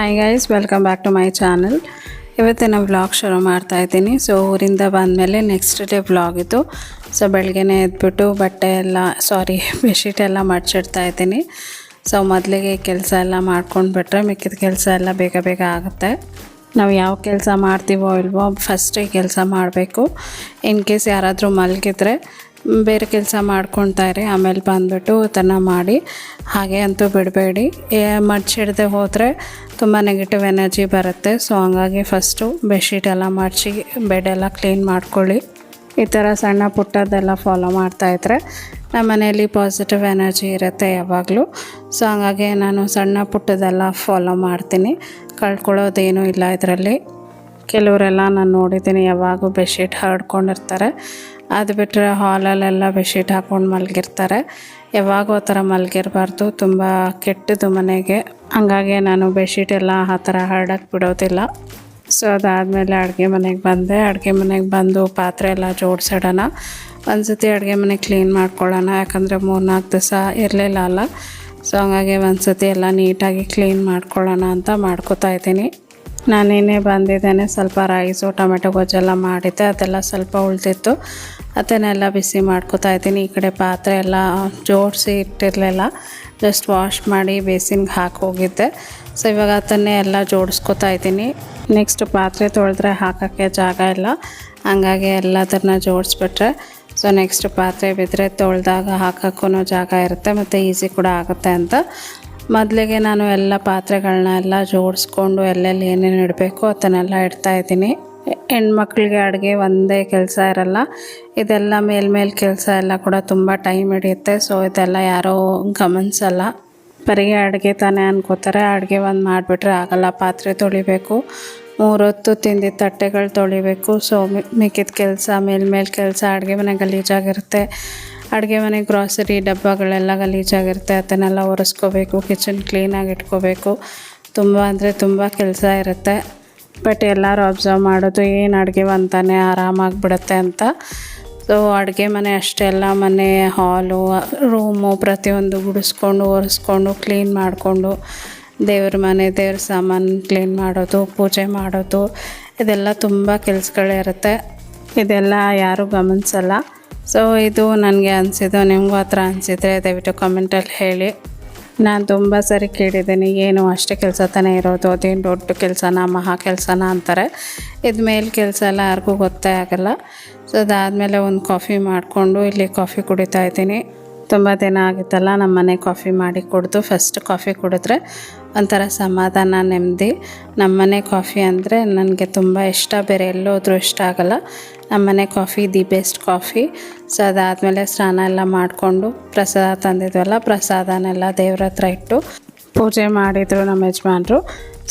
Hi guys welcome back to my channel ಇವತ್ತಿನ vlog ಶುರು ಮಾಡ್ತಾ ಇದ್ದೀನಿ. ಸೊ ಊರಿಂದ ಬಂದಮೇಲೆ ನೆಕ್ಸ್ಟ್ ಡೇ ವ್ಲಾಗ್ ಇತ್ತು ಸೊ ಬೆಳಗ್ಗೆನೇ ಎದ್ಬಿಟ್ಟು ಬಟ್ಟೆ ಎಲ್ಲ ಸಾರಿ ಬೆಡ್ಶೀಟ್ ಎಲ್ಲ ಮಡ್ಚಿಡ್ತಾ ಇದ್ದೀನಿ. ಸೊ ಮೊದಲಿಗೆ ಕೆಲಸ ಎಲ್ಲ ಮಾಡ್ಕೊಂಡು ಬಿಟ್ಟರೆ ಮಿಕ್ಕಿದ ಕೆಲಸ ಎಲ್ಲ ಬೇಗ ಬೇಗ ಆಗುತ್ತೆ. ನಾವು ಯಾವ ಕೆಲಸ ಮಾಡ್ತೀವೋ ಇಲ್ವೋ ಫಸ್ಟೇ ಕೆಲಸ ಮಾಡಬೇಕು. ಇನ್ ಕೇಸ್ ಯಾರಾದರೂ ಮಲಗಿದ್ರೆ ಬೇರೆ ಕೆಲಸ ಮಾಡ್ಕೊತಾರೆ ಆಮೇಲೆ ಬಂದುಬಿಟ್ಟು ತನ ಮಾಡಿ ಹಾಗೆ ಅಂತೂ ಬಿಡಬೇಡಿ. ಮಡ್ಚಿಡದೆ ಹೋದರೆ ತುಂಬ ನೆಗೆಟಿವ್ ಎನರ್ಜಿ ಬರುತ್ತೆ. ಸೊ ಹಂಗಾಗಿ ಫಸ್ಟು ಬೆಡ್ಶೀಟ್ ಎಲ್ಲ ಮಡ್ಚಿ ಬೆಡ್ ಎಲ್ಲ ಕ್ಲೀನ್ ಮಾಡ್ಕೊಳ್ಳಿ. ಈ ಥರ ಸಣ್ಣ ಪುಟ್ಟದ್ದೆಲ್ಲ ಫಾಲೋ ಮಾಡ್ತಾಯಿದ್ರೆ ನಮ್ಮ ಮನೆಯಲ್ಲಿ ಪಾಸಿಟಿವ್ ಎನರ್ಜಿ ಇರುತ್ತೆ ಯಾವಾಗಲೂ. ಸೊ ಹಂಗಾಗಿ ನಾನು ಸಣ್ಣ ಪುಟ್ಟದೆಲ್ಲ ಫಾಲೋ ಮಾಡ್ತೀನಿ. ಕಳ್ಕೊಳ್ಳೋದೇನೂ ಇಲ್ಲ ಇದರಲ್ಲಿ. ಕೆಲವರೆಲ್ಲ ನಾನು ನೋಡಿದ್ದೀನಿ ಯಾವಾಗೂ ಬೆಡ್ಶೀಟ್ ಹರಡ್ಕೊಂಡಿರ್ತಾರೆ ಅದು ಬಿಟ್ಟರೆ ಹಾಲಲ್ಲೆಲ್ಲ ಬೆಡ್ಶೀಟ್ ಹಾಕ್ಕೊಂಡು ಮಲಗಿರ್ತಾರೆ. ಯಾವಾಗೂ ಆ ಥರ ಮಲಗಿರಬಾರ್ದು. ತುಂಬ ಕೆಟ್ಟದು ಮನೆಗೆ. ಹಂಗಾಗಿ ನಾನು ಬೆಡ್ಶೀಟ್ ಎಲ್ಲ ಆ ಥರ ಹರಡಕ್ಕೆ ಬಿಡೋದಿಲ್ಲ. ಸೊ ಅದಾದಮೇಲೆ ಅಡುಗೆ ಮನೆಗೆ ಬಂದೆ. ಅಡುಗೆ ಮನೆಗೆ ಬಂದು ಪಾತ್ರೆ ಎಲ್ಲ ಜೋಡಿಸಿಡೋಣ. ಒಂದು ಸತಿ ಅಡುಗೆ ಮನೆ ಕ್ಲೀನ್ ಮಾಡ್ಕೊಳ್ಳೋಣ. ಯಾಕಂದರೆ ಮೂರ್ನಾಲ್ಕು ದಿವಸ ಇರಲಿಲ್ಲ ಅಲ್ಲ. ಸೊ ಹಂಗಾಗಿ ಒಂದು ಸತಿ ಎಲ್ಲ ನೀಟಾಗಿ ಕ್ಲೀನ್ ಮಾಡ್ಕೊಳ್ಳೋಣ ಅಂತ ಮಾಡ್ಕೋತಾ ಇದ್ದೀನಿ. ನಾನೇನೇ ಬಂದಿದ್ದೇನೆ ಸ್ವಲ್ಪ ರೈಸು, ಟೊಮೆಟೊ ಗೊಜ್ಜೆಲ್ಲ ಮಾಡಿದ್ದೆ, ಅದೆಲ್ಲ ಸ್ವಲ್ಪ ಉಳಿದಿತ್ತು. ಅದನ್ನೆಲ್ಲ ಬಿಸಿ ಮಾಡ್ಕೋತಾ ಇದ್ದೀನಿ. ಈ ಕಡೆ ಪಾತ್ರೆ ಎಲ್ಲ ಜೋಡಿಸಿ ಇಟ್ಟಿರಲಿಲ್ಲ. ಜಸ್ಟ್ ವಾಶ್ ಮಾಡಿ ಬೇಸಿನ್ಗೆ ಹಾಕಿ ಹೋಗಿದ್ದೆ. ಸೊ ಇವಾಗ ಅದನ್ನೇ ಎಲ್ಲ ಜೋಡಿಸ್ಕೊತಾ ಇದ್ದೀನಿ. ನೆಕ್ಸ್ಟ್ ಪಾತ್ರೆ ತೊಳೆದ್ರೆ ಹಾಕೋಕ್ಕೆ ಜಾಗ ಇಲ್ಲ. ಹಂಗಾಗಿ ಎಲ್ಲದನ್ನ ಜೋಡಿಸ್ಬಿಟ್ರೆ. ಸೊ ನೆಕ್ಸ್ಟ್ ಪಾತ್ರೆ ಬಿದ್ದರೆ ತೊಳೆದಾಗ ಹಾಕೋಕ್ಕೂ ಜಾಗ ಇರುತ್ತೆ, ಮತ್ತು ಈಸಿ ಕೂಡ ಆಗುತ್ತೆ ಅಂತ. ಮೊದಲಿಗೆ ನಾನು ಎಲ್ಲ ಪಾತ್ರೆಗಳನ್ನ ಎಲ್ಲ ಜೋಡಿಸ್ಕೊಂಡು ಎಲ್ಲೆಲ್ಲಿ ಏನೇನು ಇಡಬೇಕು ಅದನ್ನೆಲ್ಲ ಇಡ್ತಾ ಇದ್ದೀನಿ. ಹೆಣ್ಮಕ್ಳಿಗೆ ಅಡುಗೆ ಒಂದೇ ಕೆಲಸ ಇರಲ್ಲ. ಇದೆಲ್ಲ ಮೇಲ್ಮೇಲೆ ಕೆಲಸ ಎಲ್ಲ ಕೂಡ ತುಂಬ ಟೈಮ್ ಹಿಡಿಯುತ್ತೆ. ಸೊ ಇದೆಲ್ಲ ಯಾರೂ ಗಮನಿಸಲ್ಲ. ಬರೀ ಅಡುಗೆ ತಾನೇ ಅನ್ಕೋತಾರೆ. ಅಡುಗೆ ಒಂದು ಮಾಡಿಬಿಟ್ರೆ ಆಗಲ್ಲ. ಪಾತ್ರೆ ತೊಳಿಬೇಕು. ಮೂರೊತ್ತು ತಿಂದಿದ್ದ ತಟ್ಟೆಗಳು ತೊಳಿಬೇಕು. ಸೊ ಮಿಕ್ಕಿದ ಕೆಲಸ ಮೇಲ್ಮೇಲೆ ಕೆಲಸ ಅಡುಗೆ ಮನೆ ಗಲೀಜಾಗಿರುತ್ತೆ. ಅಡುಗೆ ಮನೆ ಗ್ರಾಸರಿ ಡಬ್ಬಗಳೆಲ್ಲ ಗಲೀಜಾಗಿರುತ್ತೆ ಅದನ್ನೆಲ್ಲ ಒರೆಸ್ಕೋಬೇಕು ಕಿಚನ್ ಕ್ಲೀನಾಗಿ ಇಟ್ಕೋಬೇಕು. ತುಂಬ ಅಂದರೆ ತುಂಬ ಕೆಲಸ ಇರುತ್ತೆ. ಬಟ್ ಎಲ್ಲರೂ ಅಬ್ಸರ್ವ್ ಮಾಡೋದು ಏನು ಅಡುಗೆ ಅಂತಾನೆ ಆರಾಮಾಗಿಬಿಡುತ್ತೆ ಅಂತ. ಸೊ ಅಡುಗೆ ಮನೆ ಅಷ್ಟೆಲ್ಲ ಮನೆ ಹಾಲು ರೂಮು ಪ್ರತಿಯೊಂದು ಗುಡಿಸ್ಕೊಂಡು, ಒರೆಸ್ಕೊಂಡು ಕ್ಲೀನ್ ಮಾಡಿಕೊಂಡು, ದೇವ್ರ ಮನೆ, ದೇವ್ರ ಸಾಮಾನು ಕ್ಲೀನ್ ಮಾಡೋದು, ಪೂಜೆ ಮಾಡೋದು, ಇದೆಲ್ಲ ತುಂಬ ಕೆಲಸಗಳಿರುತ್ತೆ. ಇದೆಲ್ಲ ಯಾರೂ ಗಮನಿಸಲ್ಲ. ಸೊ ಇದು ನನಗೆ ಅನಿಸಿದ್ದು, ನಿಮಗೂ ಹತ್ರ ಅನಿಸಿದರೆ ದಯವಿಟ್ಟು ಕಮೆಂಟಲ್ಲಿ ಹೇಳಿ. ನಾನು ತುಂಬ ಸರಿ ಕೇಳಿದ್ದೀನಿ, ಏನು ಅಷ್ಟೇ ಕೆಲಸ ತಾನೇ ಇರೋದು, ಅದೇನು ದೊಡ್ಡ ಕೆಲಸನ, ಮಹಾ ಕೆಲಸನ ಅಂತಾರೆ. ಇದು ಮೇಲೆ ಕೆಲಸ ಎಲ್ಲ ಯಾರಿಗೂ ಗೊತ್ತೇ ಆಗಲ್ಲ. ಸೊ ಅದಾದಮೇಲೆ ಒಂದು ಕಾಫಿ ಮಾಡಿಕೊಂಡು ಇಲ್ಲಿ ಕಾಫಿ ಕುಡಿತಾ ಇದ್ದೀನಿ. ತುಂಬ ದಿನ ಆಗಿತ್ತಲ್ಲ ನಮ್ಮ ಮನೆ ಕಾಫಿ ಮಾಡಿ ಕುಡಿದು ಫಸ್ಟ್ ಕಾಫಿ ಕುಡಿದ್ರೆ ಒಂಥರ ಸಮಾಧಾನ, ನೆಮ್ಮದಿ. ನಮ್ಮನೆ ಕಾಫಿ ಅಂದರೆ ನನಗೆ ತುಂಬ ಇಷ್ಟ, ಬೇರೆ ಎಲ್ಲೋದ್ರೂ ಇಷ್ಟ ಆಗಲ್ಲ. ನಮ್ಮನೆ coffee the best coffee. So ಅದಾದಮೇಲೆ ಸ್ನಾನ ಎಲ್ಲ ಮಾಡಿಕೊಂಡು ಪ್ರಸಾದ ತಂದಿದ್ವಲ್ಲ, ಪ್ರಸಾದನೆಲ್ಲ ದೇವ್ರ ಹತ್ರ ಇಟ್ಟು ಪೂಜೆ ಮಾಡಿದರು ನಮ್ಮ ಯಜಮಾನರು.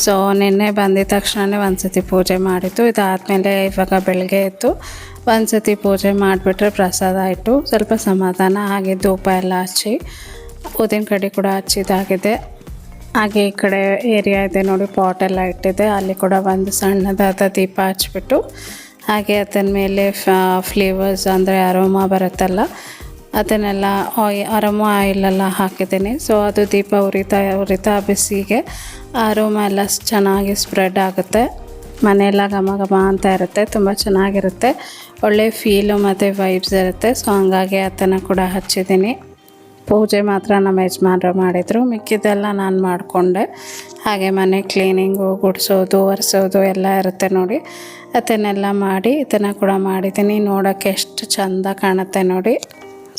ಸೊ ನಿನ್ನೆ ಬಂದಿದ ತಕ್ಷಣವೇ ಒಂದು ಸತಿ ಪೂಜೆ ಮಾಡಿದ್ದು. ಇದಾದಮೇಲೆ ಇವಾಗ ಬೆಳಗ್ಗೆ ಎದ್ದು ಒಂದು ಸತಿ ಪೂಜೆ ಮಾಡಿಬಿಟ್ರೆ ಪ್ರಸಾದ ಇಟ್ಟು ಸ್ವಲ್ಪ ಸಮಾಧಾನ ಹಾಗೆ ಧೂಪ ಎಲ್ಲ ಹಚ್ಚಿ, ಊದಿನ ಕಡ್ಡಿ ಕೂಡ ಹಚ್ಚಿದಾಗಿದೆ ಹಾಗೆ ಈ ಕಡೆ ಏರಿಯಾ ಇದೆ ನೋಡಿ ಪಾಟ್ ಎಲ್ಲ ಇಟ್ಟಿದೆ. ಅಲ್ಲಿ ಕೂಡ ಒಂದು ಸಣ್ಣದಾದ ದೀಪ ಹಚ್ಬಿಟ್ಟು ಹಾಗೆ ಅದನ್ನ ಮೇಲೆ ಫ್ಲೇವರ್ಸ್ ಅಂದರೆ ಅರೋಮಾ ಬರುತ್ತಲ್ಲ, ಅದನ್ನೆಲ್ಲ ಆಯ್ ಅರೋಮಾ ಆಯಿಲೆಲ್ಲ ಹಾಕಿದ್ದೀನಿ. ಸೊ ಅದು ದೀಪ ಉರಿತಾ ಉರಿತಾ ಬಿಸಿಗೆ ಅರೋಮಾ ಎಲ್ಲ ಚೆನ್ನಾಗಿ ಸ್ಪ್ರೆಡ್ ಆಗುತ್ತೆ. ಮನೆಯೆಲ್ಲ ಘಮ ಘಮ ಅಂತ ಇರುತ್ತೆ, ತುಂಬ ಚೆನ್ನಾಗಿರುತ್ತೆ. ಒಳ್ಳೆ ಫೀಲು ಮತ್ತು ವೈಬ್ಸ್ ಇರುತ್ತೆ. ಸೊ ಹಂಗಾಗಿ ಅದನ್ನು ಕೂಡ ಹಚ್ಚಿದ್ದೀನಿ. ಪೂಜೆ ಮಾತ್ರ ನಮ್ಮ ಯಜಮಾನರು ಮಾಡಿದರು. ಮಿಕ್ಕಿದ್ದೆಲ್ಲ ನಾನು ಮಾಡಿಕೊಂಡೆ. ಹಾಗೆ ಮನೆ ಕ್ಲೀನಿಂಗು ಗುಡಿಸೋದು, ಒರೆಸೋದು ಎಲ್ಲ ಇರುತ್ತೆ ನೋಡಿ. ಅದನ್ನೆಲ್ಲ ಮಾಡಿ ಇದನ್ನು ಕೂಡ ಮಾಡಿದ್ದೀನಿ. ನೋಡೋಕ್ಕೆ ಎಷ್ಟು ಚೆಂದ ಕಾಣುತ್ತೆ ನೋಡಿ.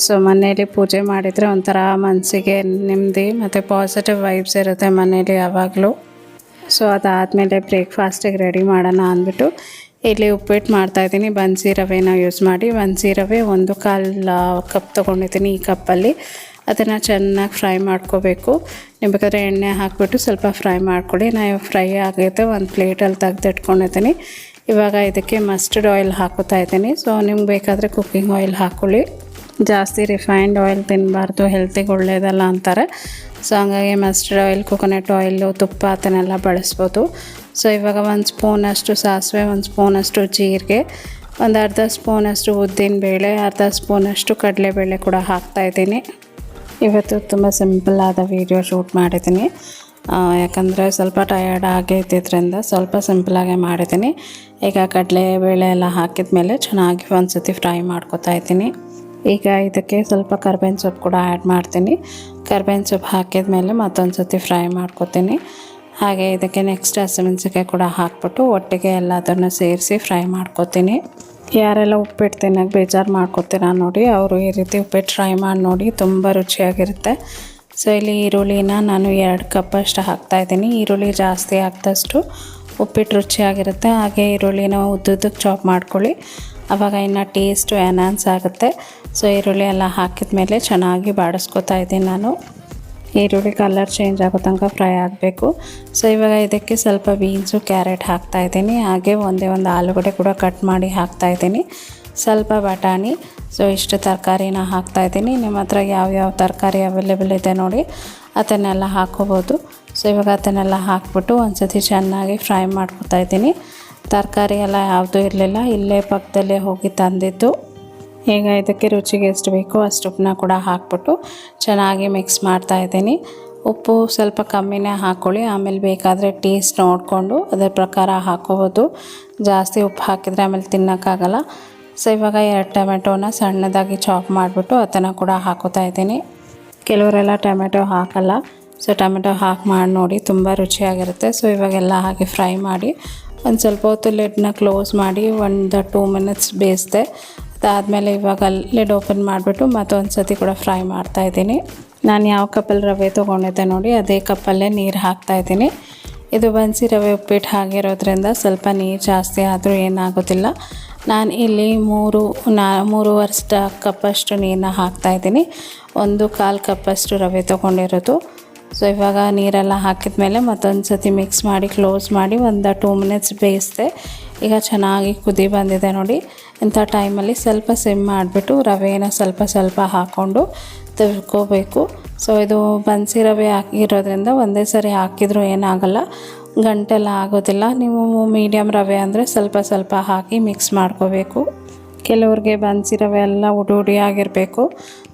ಸೊ ಮನೇಲಿ ಪೂಜೆ ಮಾಡಿದರೆ ಒಂಥರ ಮನಸ್ಸಿಗೆ ನೆಮ್ಮದಿ ಮತ್ತು ಪಾಸಿಟಿವ್ ವೈಬ್ಸ್ ಇರುತ್ತೆ ಮನೇಲಿ ಯಾವಾಗಲೂ. ಸೊ ಅದಾದಮೇಲೆ ಬ್ರೇಕ್ಫಾಸ್ಟಿಗೆ ರೆಡಿ ಮಾಡೋಣ ಅಂದ್ಬಿಟ್ಟು ಇಲ್ಲಿ ಉಪ್ಪಿಟ್ಟು ಮಾಡ್ತಾಯಿದ್ದೀನಿ ಬನ್ಸಿ ರವೆನ ಯೂಸ್ ಮಾಡಿ. ಬನ್ಸಿ ರವೆ ಒಂದು ಕಾಲು ಕಪ್ ತೊಗೊಂಡಿದ್ದೀನಿ ಈ ಕಪ್ಪಲ್ಲಿ. ಅದನ್ನು ಚೆನ್ನಾಗಿ ಫ್ರೈ ಮಾಡ್ಕೋಬೇಕು. ನೀವು ಬೇಕಾದ್ರೆ ಎಣ್ಣೆ ಹಾಕಿಬಿಟ್ಟು ಸ್ವಲ್ಪ ಫ್ರೈ ಮಾಡ್ಕೊಳ್ಳಿ ನಾನು ಫ್ರೈ ಆಗೈತೆ, ಒಂದು ಪ್ಲೇಟಲ್ಲಿ ತೆಗೆದಿಟ್ಕೊಂಡಿದ್ದೀನಿ ಇವಾಗ ಇದಕ್ಕೆ ಮಸ್ಟರ್ಡ್ ಆಯಿಲ್ ಹಾಕೋತಾ ಇದ್ದೀನಿ. ಸೊ ನಿಮ್ಗೆ ಬೇಕಾದರೆ ಕುಕ್ಕಿಂಗ್ ಆಯಿಲ್ ಹಾಕ್ಕೊಳ್ಳಿ ಜಾಸ್ತಿ ರಿಫೈನ್ಡ್ ಆಯಿಲ್ ತಿನ್ನಬಾರ್ದು ಹೆಲ್ತಿಗೆ ಒಳ್ಳೆಯದಲ್ಲ ಅಂತಾರೆ. ಸೊ ಹಂಗಾಗಿ ಮಸ್ಟರ್ಡ್ ಆಯಿಲ್, ಕೊಕೊನಟ್ ಆಯಿಲು, ತುಪ್ಪ ಅದನ್ನೆಲ್ಲ ಬಳಸ್ಬೋದು. ಸೊ ಇವಾಗ ಒಂದು ಸ್ಪೂನಷ್ಟು ಸಾಸಿವೆ, ಒಂದು ಸ್ಪೂನಷ್ಟು ಜೀರಿಗೆ, ಒಂದು ಅರ್ಧ ಸ್ಪೂನಷ್ಟು ಉದ್ದಿನ ಬೇಳೆ, ಅರ್ಧ ಸ್ಪೂನಷ್ಟು ಕಡಲೆಬೇಳೆ ಕೂಡ ಹಾಕ್ತಾಯಿದ್ದೀನಿ ಇವತ್ತು ತುಂಬ ಸಿಂಪಲ್ ಆದ ವೀಡಿಯೋ ಶೂಟ್ ಮಾಡಿದ್ದೀನಿ. ಯಾಕಂದರೆ ಸ್ವಲ್ಪ ಟಯರ್ಡ್ ಆಗಿದ್ದಿದ್ದರಿಂದ ಸ್ವಲ್ಪ ಸಿಂಪಲಾಗೆ ಮಾಡಿದ್ದೀನಿ. ಈಗ ಕಡಲೆ ಬೇಳೆ ಎಲ್ಲ ಹಾಕಿದ ಮೇಲೆ ಚೆನ್ನಾಗಿ ಒಂದು ಸತಿ ಫ್ರೈ ಮಾಡ್ಕೊತಾ ಇದ್ದೀನಿ. ಈಗ ಇದಕ್ಕೆ ಸ್ವಲ್ಪ ಕರ್ಬೇವಿನ ಸೊಪ್ಪು ಕೂಡ ಆ್ಯಡ್ ಮಾಡ್ತೀನಿ. ಕರ್ಬೇವಿನ ಸೊಪ್ಪು ಹಾಕಿದ ಮೇಲೆ ಮತ್ತೊಂದು ಸತಿ ಫ್ರೈ ಮಾಡ್ಕೊತೀನಿ. ಹಾಗೆ ಇದಕ್ಕೆ ನೆಕ್ಸ್ಟ್ ಹಸಿಮೆಣ್ಸಿಕಾಯಿ ಕೂಡ ಹಾಕ್ಬಿಟ್ಟು ಒಟ್ಟಿಗೆ ಎಲ್ಲದನ್ನು ಸೇರಿಸಿ ಫ್ರೈ ಮಾಡ್ಕೊತೀನಿ. ಯಾರೆಲ್ಲ ಉಪ್ಪಿಟ್ಟು ತಿನ್ನೋಕ್ಕೆ ಬೇಜಾರು ಮಾಡ್ಕೊತೀರಾ ನೋಡಿ. ಅವರು ಈ ರೀತಿ ಉಪ್ಪಿಟ್ಟು ಟ್ರೈ ಮಾಡಿ ನೋಡಿ, ತುಂಬ ರುಚಿಯಾಗಿರುತ್ತೆ. ಸೊ ಇಲ್ಲಿ ಈರುಳ್ಳಿನ ನಾನು ಎರಡು ಕಪ್ಪಷ್ಟು ಹಾಕ್ತಾಯಿದ್ದೀನಿ ಈರುಳ್ಳಿ ಜಾಸ್ತಿ ಹಾಕ್ದಷ್ಟು ಉಪ್ಪಿಟ್ಟು ರುಚಿಯಾಗಿರುತ್ತೆ. ಹಾಗೆ ಈರುಳ್ಳಿನ ಉದ್ದುದ್ದಕ್ಕೆ ಚಾಪ್ ಮಾಡ್ಕೊಳ್ಳಿ. ಆವಾಗ ಇನ್ನು ಟೇಸ್ಟು ಎನ್ಹಾನ್ಸ್ ಆಗುತ್ತೆ. ಸೊ ಈರುಳ್ಳಿ ಎಲ್ಲ ಹಾಕಿದ ಮೇಲೆ ಚೆನ್ನಾಗಿ ಬಾಡಿಸ್ಕೊತಾ ಇದ್ದೀನಿ ನಾನು. ಈರುಳ್ಳಿ ಕಲರ್ ಚೇಂಜ್ ಆಗೋ ತನಕ ಫ್ರೈ ಆಗಬೇಕು. ಸೊ ಇವಾಗ ಇದಕ್ಕೆ ಸ್ವಲ್ಪ ಬೀನ್ಸು ಕ್ಯಾರೆಟ್ ಹಾಕ್ತಾ ಇದ್ದೀನಿ. ಹಾಗೆ ಒಂದೇ ಒಂದು ಆಲೂಗಡ್ಡೆ ಕೂಡ ಕಟ್ ಮಾಡಿ ಹಾಕ್ತಾ ಇದ್ದೀನಿ. ಸ್ವಲ್ಪ ಬಟಾಣಿ ಸೊ ಇಷ್ಟು ತರಕಾರಿನ ಹಾಕ್ತಾ ಇದ್ದೀನಿ. ನಿಮ್ಮ ಹತ್ರ ಯಾವ್ಯಾವ ತರಕಾರಿ ಅವೈಲೇಬಲ್ ಇದೆ ನೋಡಿ, ಅದನ್ನೆಲ್ಲ ಹಾಕೋಬೋದು. ಸೊ ಇವಾಗ ಅದನ್ನೆಲ್ಲ ಹಾಕ್ಬಿಟ್ಟು ಒಂದು ಸತಿ ಚೆನ್ನಾಗಿ ಫ್ರೈ ಮಾಡ್ಕೊತಾ ಇದ್ದೀನಿ. ತರಕಾರಿ ಎಲ್ಲ ಯಾವುದೂ ಇರಲಿಲ್ಲ, ಇಲ್ಲೇ ಪಕ್ಕದಲ್ಲೇ ಹೋಗಿ ತಂದಿದ್ದು. ಈಗ ಇದಕ್ಕೆ ರುಚಿಗೆ ಎಷ್ಟು ಬೇಕೋ ಅಷ್ಟು ಉಪ್ಪನ್ನ ಕೂಡ ಹಾಕ್ಬಿಟ್ಟು ಚೆನ್ನಾಗಿ ಮಿಕ್ಸ್ ಮಾಡ್ತಾ ಇದ್ದೀನಿ. ಉಪ್ಪು ಸ್ವಲ್ಪ ಕಮ್ಮಿನೇ ಹಾಕ್ಕೊಳ್ಳಿ ಆಮೇಲೆ ಬೇಕಾದರೆ ಟೇಸ್ಟ್ ನೋಡಿಕೊಂಡು ಅದರ ಪ್ರಕಾರ ಹಾಕೋಬೋದು. ಜಾಸ್ತಿ ಉಪ್ಪು ಹಾಕಿದರೆ ಆಮೇಲೆ ತಿನ್ನೋಕ್ಕಾಗಲ್ಲ. ಸೊ ಇವಾಗ ಎರಡು ಟೊಮೆಟೋನ ಸಣ್ಣದಾಗಿ ಚಾಪ್ ಮಾಡಿಬಿಟ್ಟು ಅದನ್ನು ಕೂಡ ಹಾಕೋತಾ ಇದ್ದೀನಿ. ಕೆಲವರೆಲ್ಲ ಟೊಮೆಟೊ ಹಾಕಲ್ಲ. ಸೊ ಟೊಮೆಟೊ ಹಾಕಿ ಮಾಡಿ ನೋಡಿ, ತುಂಬ ರುಚಿಯಾಗಿರುತ್ತೆ. ಸೊ ಇವಾಗೆಲ್ಲ ಹಾಕಿ ಫ್ರೈ ಮಾಡಿ ಒಂದು ಸ್ವಲ್ಪ ಹೊತ್ತು ಲಿಡ್ನ ಕ್ಲೋಸ್ ಮಾಡಿ ಒಂದು ಟೂ ಮಿನಿಟ್ಸ್ ಬೇಯಿಸಿದೆ ಅದಾದಮೇಲೆ ಇವಾಗ ಲಿಡ್ ಓಪನ್ ಮಾಡಿಬಿಟ್ಟು ಮತ್ತೊಂದು ಸತಿ ಕೂಡ ಫ್ರೈ ಮಾಡ್ತಾ ಇದ್ದೀನಿ. ನಾನು ಯಾವ ಕಪ್ಪಲ್ಲಿ ರವೆ ತೊಗೊಂಡಿದ್ದೆ ನೋಡಿ, ಅದೇ ಕಪ್ಪಲ್ಲೇ ನೀರು ಹಾಕ್ತಾಯಿದ್ದೀನಿ ಇದು ಬನ್ಸಿ ರವೆ ಉಪ್ಪಿಟ್ಟು ಹಾಗಿರೋದ್ರಿಂದ ಸ್ವಲ್ಪ ನೀರು ಜಾಸ್ತಿ ಆದರೂ ಏನಾಗೋದಿಲ್ಲ. ನಾನು ಇಲ್ಲಿ ಮೂರು, ನಾ, ಮೂರುವರೆ ಕಪ್ಪಷ್ಟು ನೀರನ್ನ ಹಾಕ್ತಾಯಿದ್ದೀನಿ ಒಂದು ಕಾಲು ಕಪ್ಪಷ್ಟು ರವೆ ತೊಗೊಂಡಿರೋದು. ಸೊ ಇವಾಗ ನೀರೆಲ್ಲ ಹಾಕಿದ ಮೇಲೆ ಮತ್ತೊಂದು ಸತಿ ಮಿಕ್ಸ್ ಮಾಡಿ ಕ್ಲೋಸ್ ಮಾಡಿ ಒಂದು ಟೂ ಮಿನಿಟ್ಸ್ ಬೇಯಿಸಿದೆ. ಈಗ ಚೆನ್ನಾಗಿ ಕುದಿ ಬಂದಿದೆ ನೋಡಿ. ಇಂಥ ಟೈಮಲ್ಲಿ ಸ್ವಲ್ಪ ಸಿಮ್ ಮಾಡಿಬಿಟ್ಟು ರವೆನ ಸ್ವಲ್ಪ ಸ್ವಲ್ಪ ಹಾಕ್ಕೊಂಡು ತಿಳ್ಕೋಬೇಕು ಸೊ ಇದು ಬನ್ಸಿ ರವೆ ಹಾಕಿರೋದ್ರಿಂದ ಒಂದೇ ಸರಿ ಹಾಕಿದರೂ ಏನಾಗಲ್ಲ. ಗಂಟೆಲ್ಲ ಆಗೋದಿಲ್ಲ. ನೀವು ಮೀಡಿಯಮ್ ರವೆ ಅಂದರೆ ಸ್ವಲ್ಪ ಸ್ವಲ್ಪ ಹಾಕಿ ಮಿಕ್ಸ್ ಮಾಡ್ಕೋಬೇಕು. ಕೆಲವ್ರಿಗೆ ಬನ್ಸಿ ರವೆ ಎಲ್ಲ ಉಡಿ ಉಡಿ ಆಗಿರಬೇಕು.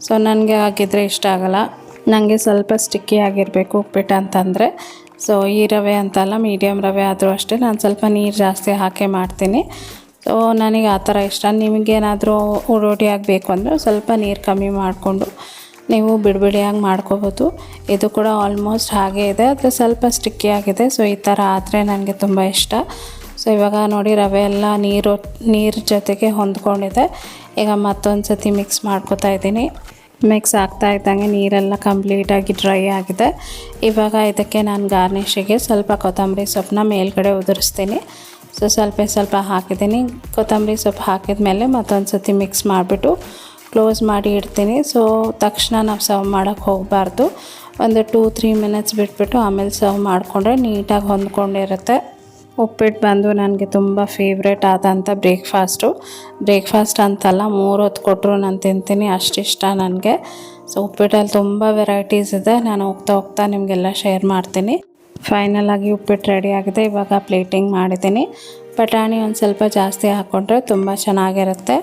ಸೊ ನನಗೆ ಹಾಕಿದರೆ ಇಷ್ಟ ಆಗಲ್ಲ. ನನಗೆ ಸ್ವಲ್ಪ ಸ್ಟಿಕ್ಕಿ ಆಗಿರಬೇಕು ಉಪ್ಪಿಟ್ಟು ಅಂತಂದರೆ. ಸೊ ಈ ರವೆ ಅಂತಲ್ಲ ಮೀಡಿಯಮ್ ರವೆ ಆದರೂ ಅಷ್ಟೇ. ನಾನು ಸ್ವಲ್ಪ ನೀರು ಜಾಸ್ತಿ ಹಾಕೇ ಮಾಡ್ತೀನಿ. ಸೊ ನನಗೆ ಆ ಥರ ಇಷ್ಟ. ನಿಮಗೇನಾದರೂ ರೋಟಿ ಆಗಬೇಕು ಅಂದರೆ ಸ್ವಲ್ಪ ನೀರು ಕಮ್ಮಿ ಮಾಡಿಕೊಂಡು ನೀವು ಬಿಡಿಬಿಡಿಯಾಗಿ ಮಾಡ್ಕೋಬೋದು. ಇದು ಕೂಡ ಆಲ್ಮೋಸ್ಟ್ ಹಾಗೆ ಇದೆ. ಆದರೆ ಸ್ವಲ್ಪ ಸ್ಟಿಕ್ಕಿ ಆಗಿದೆ. ಸೊ ಈ ಥರ ಆದರೆ ನನಗೆ ತುಂಬ ಇಷ್ಟ. ಸೊ ಇವಾಗ ನೋಡಿ ರವೆ ಎಲ್ಲ ನೀರು ನೀರು ಜೊತೆಗೆ ಹೊಂದ್ಕೊಂಡಿದೆ. ಈಗ ಮತ್ತೊಂದು ಸತಿ ಮಿಕ್ಸ್ ಮಾಡ್ಕೋತಾ ಇದ್ದೀನಿ. ಮಿಕ್ಸ್ ಆಗ್ತಾ ಇದ್ದಂಗೆ ನೀರೆಲ್ಲ ಕಂಪ್ಲೀಟಾಗಿ ಡ್ರೈ ಆಗಿದೆ. ಇವಾಗ ಇದಕ್ಕೆ ನಾನು ಗಾರ್ನಿಷಿಗೆ ಸ್ವಲ್ಪ ಕೊತ್ತಂಬರಿ ಸೊಪ್ಪನ್ನ ಮೇಲ್ಗಡೆ ಉದುರಿಸ್ತೀನಿ. ಸೊ ಸ್ವಲ್ಪ ಸ್ವಲ್ಪ ಹಾಕಿದ್ದೀನಿ. ಕೊತ್ತಂಬರಿ ಸೊಪ್ಪು ಹಾಕಿದ ಮೇಲೆ ಮತ್ತೊಂದು ಸತಿ ಮಿಕ್ಸ್ ಮಾಡಿಬಿಟ್ಟು ಕ್ಲೋಸ್ ಮಾಡಿ ಇಡ್ತೀನಿ. ಸೊ ತಕ್ಷಣ ನಾವು ಸರ್ವ್ ಮಾಡೋಕ್ಕೆ ಹೋಗಬಾರ್ದು. ಒಂದು ಟೂ ತ್ರೀ ಮಿನಿಟ್ಸ್ ಬಿಟ್ಬಿಟ್ಟು ಆಮೇಲೆ ಸರ್ವ್ ಮಾಡಿಕೊಂಡ್ರೆ ನೀಟಾಗಿ ಹೊಂದ್ಕೊಂಡಿರುತ್ತೆ. ಉಪ್ಪಿಟ್ಟು ಬಂದು ನನಗೆ ತುಂಬ ಫೇವ್ರೇಟ್ ಆದಂಥ ಬ್ರೇಕ್ಫಾಸ್ಟು ಬ್ರೇಕ್ಫಾಸ್ಟ್ ಅಂತಲ್ಲ ಮೂರು ಹೊತ್ತು ಕೊಟ್ಟರು ನಾನು ತಿಂತೀನಿ ಅಷ್ಟಿಷ್ಟ ನನಗೆ. ಸೊ ಉಪ್ಪಿಟ್ಟಲ್ಲಿ ತುಂಬ ವೆರೈಟೀಸ್ ಇದೆ. ನಾನು ಹೋಗ್ತಾ ಹೋಗ್ತಾ ನಿಮಗೆಲ್ಲ ಶೇರ್ ಮಾಡ್ತೀನಿ. ಫೈನಲ್ ಆಗಿ ಉಪ್ಪಿಟ್ಟು ರೆಡಿ ಆಗಿದೆ. ಇವಾಗ ಪ್ಲೇಟಿಂಗ್ ಮಾಡಿದ್ದೀನಿ. ಬಟಾಣಿ ಒಂದು ಸ್ವಲ್ಪ ಜಾಸ್ತಿ ಹಾಕ್ಕೊಂಡ್ರೆ ತುಂಬ ಚೆನ್ನಾಗಿರುತ್ತೆ.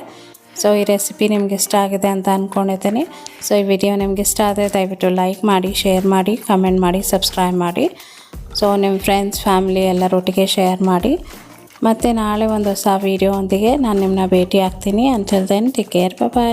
ಸೊ ಈ ರೆಸಿಪಿ ನಿಮ್ಗೆ ಇಷ್ಟ ಆಗಿದೆ ಅಂತ ಅಂದ್ಕೊಂಡಿದ್ದೀನಿ ಸೊ ಈ ವಿಡಿಯೋ ನಿಮ್ಗೆ ಇಷ್ಟ ಆದರೆ ದಯವಿಟ್ಟು ಲೈಕ್ ಮಾಡಿ ಶೇರ್ ಮಾಡಿ ಕಮೆಂಟ್ ಮಾಡಿ ಸಬ್ಸ್ಕ್ರೈಬ್ ಮಾಡಿ. ಸೊ ನಿಮ್ಮ ಫ್ರೆಂಡ್ಸ್ ಫ್ಯಾಮಿಲಿ ಎಲ್ಲರೊಟ್ಟಿಗೆ ಶೇರ್ ಮಾಡಿ. ಮತ್ತು ನಾಳೆ ಒಂದು ಹೊಸ ವೀಡಿಯೋ ಒಂದಿಗೆ ನಾನು ನಿಮ್ಮನ್ನ ಭೇಟಿ ಆಗ್ತೀನಿ. Until then take care bye